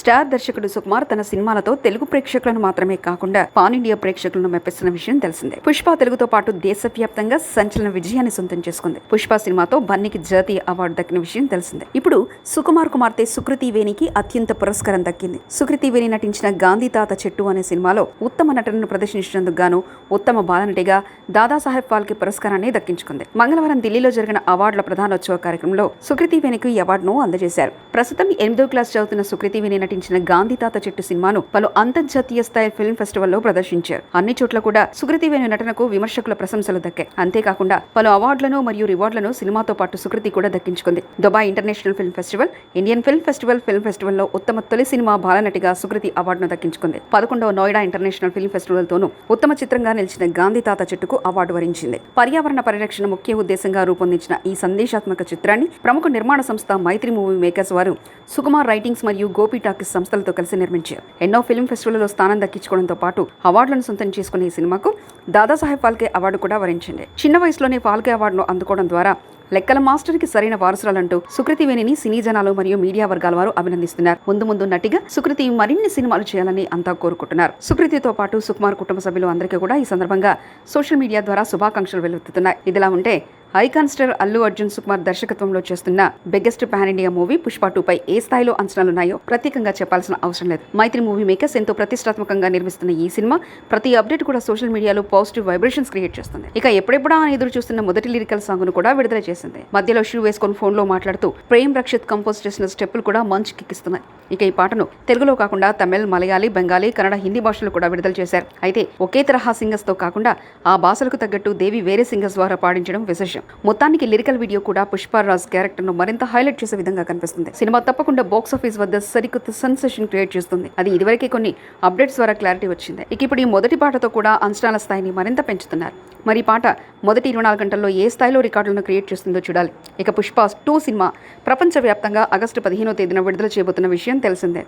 Star దర్శకుడు సుకుమార్ తన సినిమాలతో తెలుగు ప్రేక్షకులను మాత్రమే కాకుండా పాన్ ఇండియా ప్రేక్షకులను మెప్పిస్తున్న విషయం తెలిసిందే. పుష్ప తెలుగుతో పాటు దేశవ్యాప్తంగా సంచలన విజయాన్ని సొంతం చేసుకుంది. పుష్ప సినిమాతో బన్నీకి జాతీయ అవార్డు దక్కిన విషయం తెలిసిందే. ఇప్పుడు సుకుమార్ కుమార్తె సుకృతి వేణికి అత్యంత పురస్కారం దక్కింది. సుకృతి వేణి నటించిన గాంధీ తాత చెట్టు అనే సినిమాలో ఉత్తమ నటనను ప్రదర్శించినందుకు గాను ఉత్తమ బాలనటిగా దాదాసాహెబ్ ఫాల్కే పురస్కారాన్ని దక్కించుకుంది. మంగళవారం ఢిల్లీలో జరిగిన అవార్డుల ప్రధానోత్సవ కార్యక్రమంలో సుకృతి వేణికి ఈ అవార్డును అందజేశారు. ప్రస్తుతం ఎనిమిదో క్లాస్ చదువుతున్న సుకృతి వేణి నటించిన గాంధీ తాత చెట్టు సినిమాను పలు అంతర్జాతీయ స్థాయి ఫిల్మ్ ఫెస్టివల్లో ప్రదర్శించారు. అన్ని చోట్ల కూడా సుకృతి వేణి నటనకు విమర్శకుల ప్రశంసలు దక్కాయి. అంతేకాకుండా పలు అవార్డులను మరియు రివార్డులను సినిమాతో పాటు సుకృతి కూడా దక్కించుకుంది. Dubai international film festival Indian film festival film ఫెస్టివల్లో ఉత్తమ తొలి సినిమా బాలనటిగా సుకృతి అవార్డును దక్కించుకుంది. పదకొండవ నోయిడా ఇంటర్నేషనల్ ఫిల్మ్ ఫెస్టివల్ తోనూ ఉత్తమ చిత్రంగా నిలిచిన గాంధీ తాత చెట్టుకు అవార్డు వరించింది. పర్యావరణ పరిరక్షణ ముఖ్య ఉద్దేశంగా రూపొందించిన ఈ సందేశాత్మక చిత్రాన్ని ప్రముఖ నిర్మాణ సంస్థ మైత్రి మూవీ మేకర్స్ వారు సుకుమార్ రైటింగ్స్ మరియు గోపి టాకీస్ సంస్థలతో కలిసి నిర్మించారు. ఎన్నో ఫిల్మ్ ఫెస్టివల్లో స్థానం దక్కించుకోవడంతో పాటు అవార్డులను సొంతం చేసుకున్న ఈ సినిమాకు దాదాసాహెబ్ ఫాల్కే అవార్డు కూడా వరించింది. చిన్న వయసులోనే ఫాల్కే అవార్డును అందుకోవడం ద్వారా లెక్కల మాస్టర్కి సరైన వారసురాలంటూ సుకృతి వేణిని సినీ జనాలు మరియు మీడియా వర్గాల వారు అభినందిస్తున్నారు. ముందు ముందు నటిగా సుకృతి మరిన్ని సినిమాలు చేయాలని అంతా కోరుకుంటున్నారు. సుకృతితో పాటు సుకుమార్ కుటుంబ సభ్యులు అందరికీ కూడా ఈ సందర్భంగా సోషల్ మీడియా ద్వారా శుభాకాంక్షలు వెలువెత్తుతున్నాయి. ఇదిలా ఉంటే ఐకాన్ స్టార్ అల్లు అర్జున్ సుకుమార్ దర్శకత్వంలో చేస్తున్న biggest pan India movie Pushpa టూపై ఏ స్థాయిలో అంచనాలున్నాయో ప్రత్యేకంగా చెప్పాల్సిన అవసరం లేదు. మైత్రి మూవీ మేకర్స్ ఎంతో ప్రతిష్టాత్మకంగా నిర్మిస్తున్న ఈ సినిమా ప్రతి అప్డేట్ కూడా సోషల్ మీడియాలో పాజిటివ్ వైబ్రేషన్స్ క్రియేట్ చేస్తుంది. ఇక ఎప్పుడెప్పుడా అని ఎదురు చూస్తున్న మొదటి లిరికల్ సాంగ్ను కూడా విడుదల చేసింది. మధ్యలో షూ వేసుకొని ఫోన్లో మాట్లాడుతూ ప్రేమ్ రక్షిత్ కంపోజ్ చేసిన స్టెప్పులు కూడా మంచి కిక్కిస్తున్నాయి. ఇక ఈ పాటను తెలుగులో కాకుండా తమిళ్ మలయాళీ బెంగాలీ కన్నడ హిందీ భాషలు కూడా విడుదల చేశారు. అయితే ఒకే తరహా సింగర్స్తో కాకుండా ఆ భాషలకు తగ్గట్టు దేవి వేరే సింగర్స్ ద్వారా పాడించడం విశేషం. మొత్తానికి లిరికల్ వీడియో కూడా పుష్పరాజ్ క్యారెక్టర్ను మరింత హైలైట్ చేసే విధంగా కనిపిస్తుంది. సినిమా తప్పకుండా బాక్స్ ఆఫీస్ వద్ద సరికొత్త సెన్సేషన్ క్రియేట్ చేస్తుంది. అది ఇదివరకే కొన్ని అప్డేట్స్ ద్వారా క్లారిటీ వచ్చింది. ఇక ఇప్పుడు ఈ మొదటి పాటతో కూడా అంచనాల స్థాయిని మరింత పెంచుతున్నారు. మరి పాట మొదటి ఇరవై నాలుగు గంటల్లో ఏ స్థాయిలో రికార్డులను క్రియేట్ చేస్తుందో చూడాలి. ఇక పుష్ప టూ సినిమా ప్రపంచవ్యాప్తంగా ఆగస్టు పదిహేనో తేదీన విడుదల చేయబోతున్న విషయం తెలిసిందే.